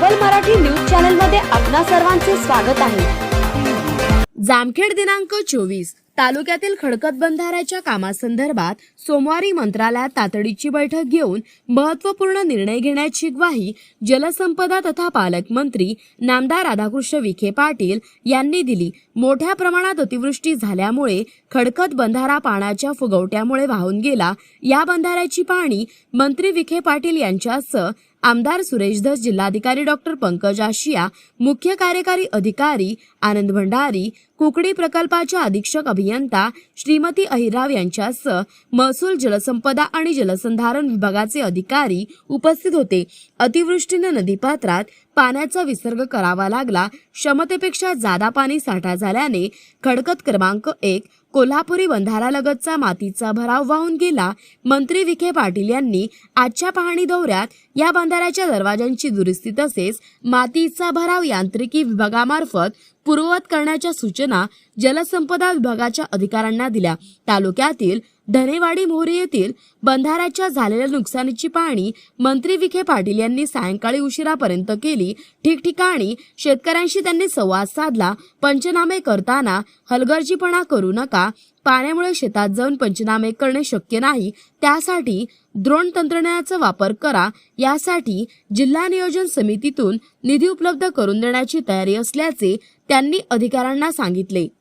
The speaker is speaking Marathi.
ग्लोबल मराठी न्यूज चॅनलमध्ये आपणा सर्वांचे स्वागत आहे. जामखेड दिनांक चोवीस तालुक्यातील खडकत बंधाऱ्याच्या कामासंदर्भात सोमवारी मंत्रालयात तातडीची बैठक घेऊन महत्त्वपूर्ण निर्णय घेण्याची ग्वाही जलसंपदा तथा पालकमंत्री नामदार राधाकृष्ण विखे पाटील यांनी दिली. मोठ्या प्रमाणात अतिवृष्टी झाल्यामुळे खडकत बंधारा पाण्याच्या फुगवट्यामुळे वाहून गेला. या बंधाऱ्याची पाहणी मंत्री विखे पाटील यांच्यासह आमदार सुरेश धस जिल्हाधिकारी डॉक्टर पंकज आशिया मुख्य कार्यकारी अधिकारी आनंद भंडारी कुकडी प्रकल्पाच्या अधीक्षक अभियंता श्रीमती अहिराव यांच्यासह महसूल जलसंपदा आणि जलसंधारण विभागाचे अधिकारी उपस्थित होते. अतिवृष्टीनं नदीपात्रात पाण्याचा विसर्ग करावा लागला. क्षमतेपेक्षा जादा पाणी साठा झाल्याने खडकत क्रमांक एक कोल्हापुरी बंधारालगतचा मातीचा भराव वाहून गेला. मंत्री विखे पाटील यांनी आजच्या पाहणी दौऱ्यात या बंधाऱ्याच्या दरवाजांची दुरुस्ती तसेच मातीचा भराव यांत्रिकी विभागामार्फत पूर्ववत करण्याच्या सूचना जलसंपदा विभागाच्या अधिकाऱ्यांना दिल्या. तालुक्यातील धनेवाडी मोहरी येथील बंधाऱ्याच्या झालेल्या नुकसानीची पाहणी मंत्री विखे पाटील यांनी सायंकाळी उशिरापर्यंत केली. ठिकठिकाणी शेतकऱ्यांशी त्यांनी संवाद साधला. पंचनामे करताना हलगर्जीपणा करू नका. पाण्यामुळे शेतात जाऊन पंचनामे करणे शक्य नाही त्यासाठी द्रोण तंत्रज्ञानाचा वापर करा यासाठी जिल्हा नियोजन समितीतून निधी उपलब्ध करून देण्याची तयारी असल्याचे त्यांनी अधिकाऱ्यांना सांगितले.